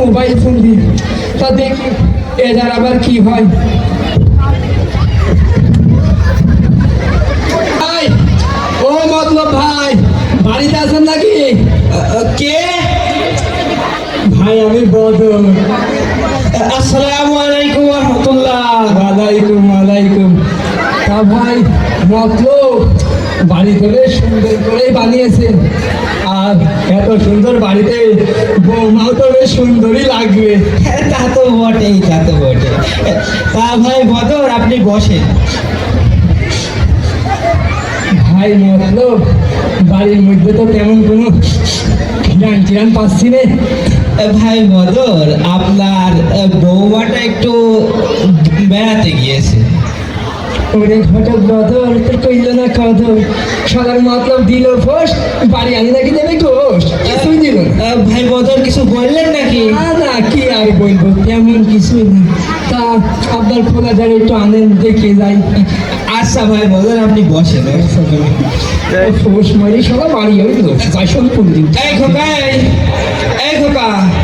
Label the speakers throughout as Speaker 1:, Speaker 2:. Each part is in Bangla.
Speaker 1: মোবাইল ফোন দিয়ে তা দেখি এটার আবার কি? হয় ও মতলব ভাই বাড়িতে আছেন নাকি
Speaker 2: কে
Speaker 1: ভাই আমি বদল
Speaker 2: আসসালামু আলাইকুম রহমতুল্লাহ
Speaker 1: ওয়ালাইকুম ওয়ালাইকুম তা ভাই মতলব বাড়িতে বেশ সুন্দর করে বানিয়েছেন আর এত সুন্দর বাড়িতে বৌমাও তো বেশ সুন্দরই লাগবে।
Speaker 2: হ্যাঁ, তা তো বটেই তা তো বটে তা ভাই বদর আপনি বসেন।
Speaker 1: ভাই মতলব বাড়ির মধ্যে তো তেমন কোনো খিরান টিরান পাচ্ছি না।
Speaker 2: ভাই বদর আপনার বৌমাটা একটু বেড়াতে গিয়েছে।
Speaker 1: ওরে ঘটক বদল তো কইল না কদর সবার মতলব দিল ফোস বাড়ি আনি নাকি দেবে গোস কিছুই দিল
Speaker 2: ভাই বদর কিছু বললেন নাকি?
Speaker 1: না না কি আর বলব তেমন কিছুই না। তা আপনার খোলা যাবে একটু আনন্দ দেখে যাই।
Speaker 2: আচ্ছা ভাই বদর আপনি বসেন
Speaker 1: ফোস মারি সবাই বাড়ি হইল বাসন পুন্দিন
Speaker 2: এই খোকা এই, এই খোকা। এই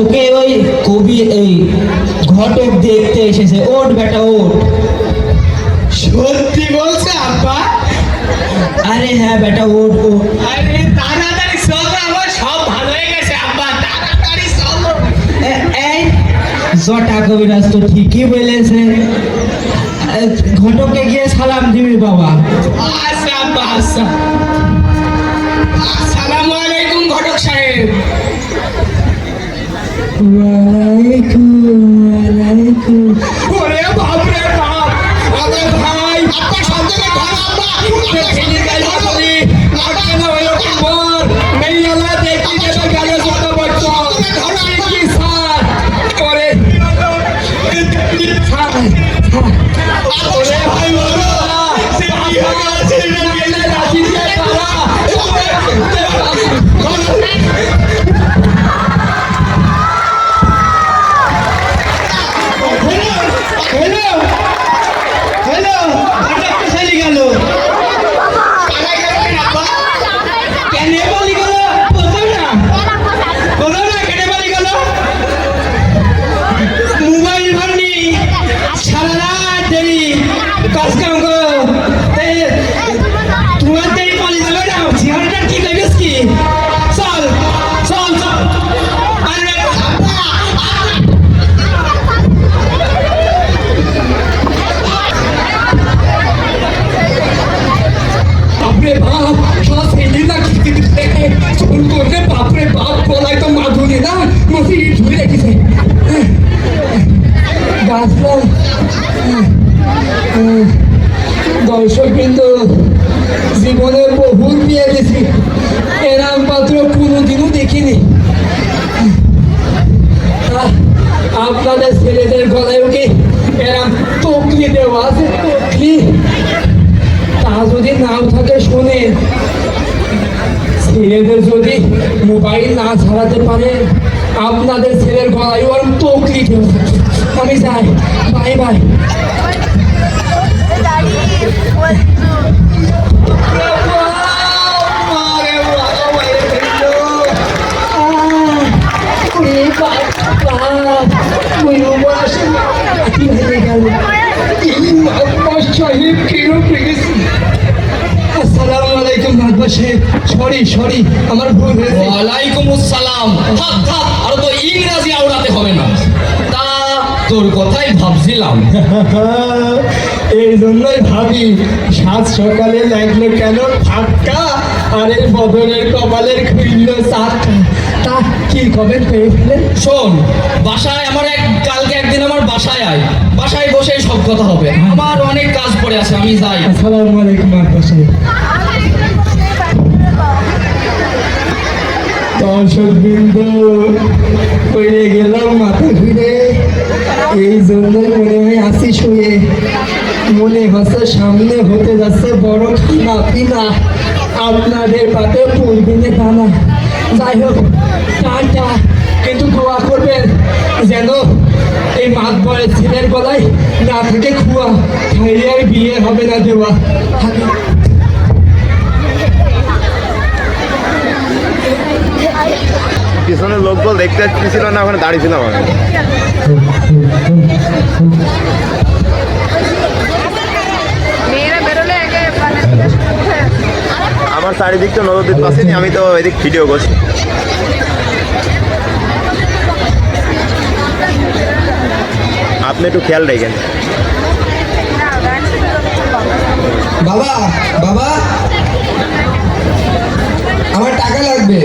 Speaker 2: তোকে ওই কবি এই ঘটক দেখতে এসেছে। ওঠ বেটা ওঠ।
Speaker 3: সত্যি বলছে আব্বা?
Speaker 2: আরে হ্যাঁ বেটা ওট ওঠ।
Speaker 3: আরে তাড়াতাড়ি চলো আমার সব ভালো হয়ে গেছে আব্বা তাড়াতাড়ি চলো
Speaker 2: এ- এই জটা কবিরাজ তো ঠিকই বলেছে। এ, ঘটককে গিয়ে সালাম দিবি বাবা।
Speaker 3: আচ্ছা আব্বা আচ্ছা। আসসালামু আলাইকুম ঘটক সাহেব। ওরে বাপ রে বাপ আরে ভাই আব্বা সামনে ঘর আব্বা না
Speaker 1: ছাড়াতে পারে, আপনাদের ছেলের গলায় ওর তকলি। আমি যাই, বাই বাই আসসালামু আলাইকুম ভাগবা সাহেব সরি সরি আমার ভুল হয়েছে।
Speaker 3: ওয়ালাইকুম আসসালাম থাক থাক আর তো ইংরাজি আওড়াতে হবে না। তা তোর কথাই ভাবছিলাম।
Speaker 1: এই জন্যই ভাবি সাত সকালে লাগল কেন ফাটকা আর এই বদলের কপালের খুলল চারটা তা কি কবে পেয়ে ফেলেন
Speaker 3: শোন বাসায় আমার এক কালকে একদিন আমার বাসায় আয়। বাসায় বসে সব কথা হবে। আমার অনেক কাজ পড়ে আছে আমি যাই।
Speaker 1: আসসালামু আলাইকুম ভাগবা দর্শক বিন্দু পড়ে গেলাম মাথা ঘুরে
Speaker 3: এই জন্যই মনে হয় আসি শুয়ে। মনে হচ্ছে সামনে হতে যাচ্ছে বড় খানা পিনা। আপনাদের পাতে পূর্বিনে দানা। যাই হোক, টাটা। কিন্তু দোয়া করবেন যেন এই মাত বড় ছেলের গলায় না থাকে খুয়া। খাইলে আর বিয়ে হবে না দেওয়া।
Speaker 4: দেখতে ছিল না ওখানে দাঁড়িয়েছিলাম আমি।
Speaker 5: মেয়েরা বেরোলে আগে মানে
Speaker 4: আমার চারিদিকটা নজর দিতে পারছি আমি তো এদিক ভিডিও করছি। আপনি একটু খেয়াল রাখেন।
Speaker 2: বাবা বাবা। আমার টাকা লাগবে।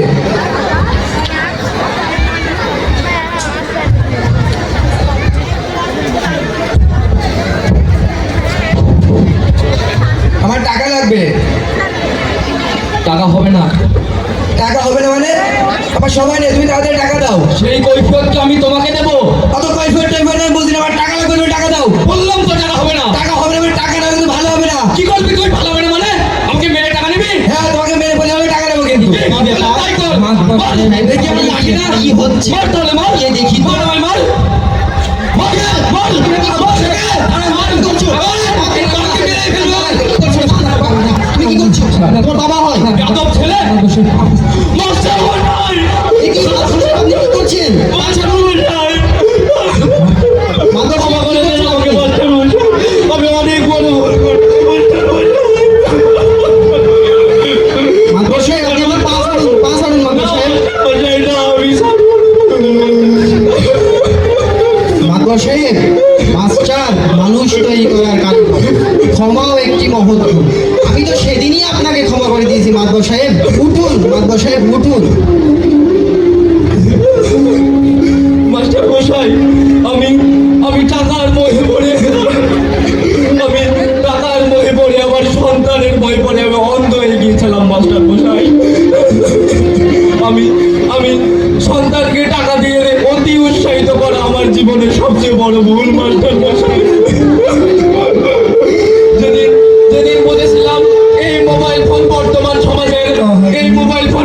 Speaker 3: কি
Speaker 2: হচ্ছে
Speaker 3: মার মার
Speaker 2: এ দেখি
Speaker 3: মার আমায় মার মার মার আরে মার
Speaker 2: তোমার বাবা হয়
Speaker 3: যাদব ছেলে
Speaker 2: তৈরি একটি মহৎ আমি তো সেদিনই আপনাকে ক্ষমা করে দিয়েছি মাদক সাহেব। উঠুন মাদক সাহেব, উঠুন।
Speaker 3: মাস্টার মশাই, আমি আমি টাকার মোহে পড়ে আমি টাকার মোহে পড়ে আমার সন্তানের ভয় পড়ে, আমি অন্ধ হয়ে গিয়েছিলাম, মাস্টার মশাই। আমি আমি সন্তানকে টাকা দিয়ে অতি উৎসাহিত করা আমার জীবনের সবচেয়ে বড় ভুল। সমাজের এই মোবাইল ফোন বর্তমান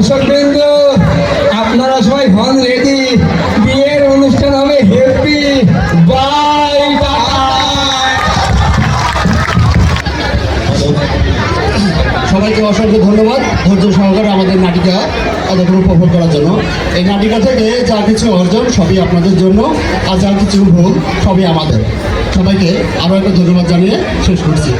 Speaker 3: দর্শক বৃন্দ, আপনারা সবাই হন রেডি বিয়ের অনুষ্ঠান হবে হ্যাপি বাই
Speaker 2: সবাইকে অসংখ্য ধন্যবাদ। ধৈর্য সহকারে আমাদের নাটিকা এতক্ষণ উপভোগ করার জন্য। এই নাটিকা থেকে যা কিছু অর্জন সবই আপনাদের জন্য, আর যা কিছু ভুল সবই আমাদের। সবাইকে আরও একটা ধন্যবাদ জানিয়ে শেষ করছি।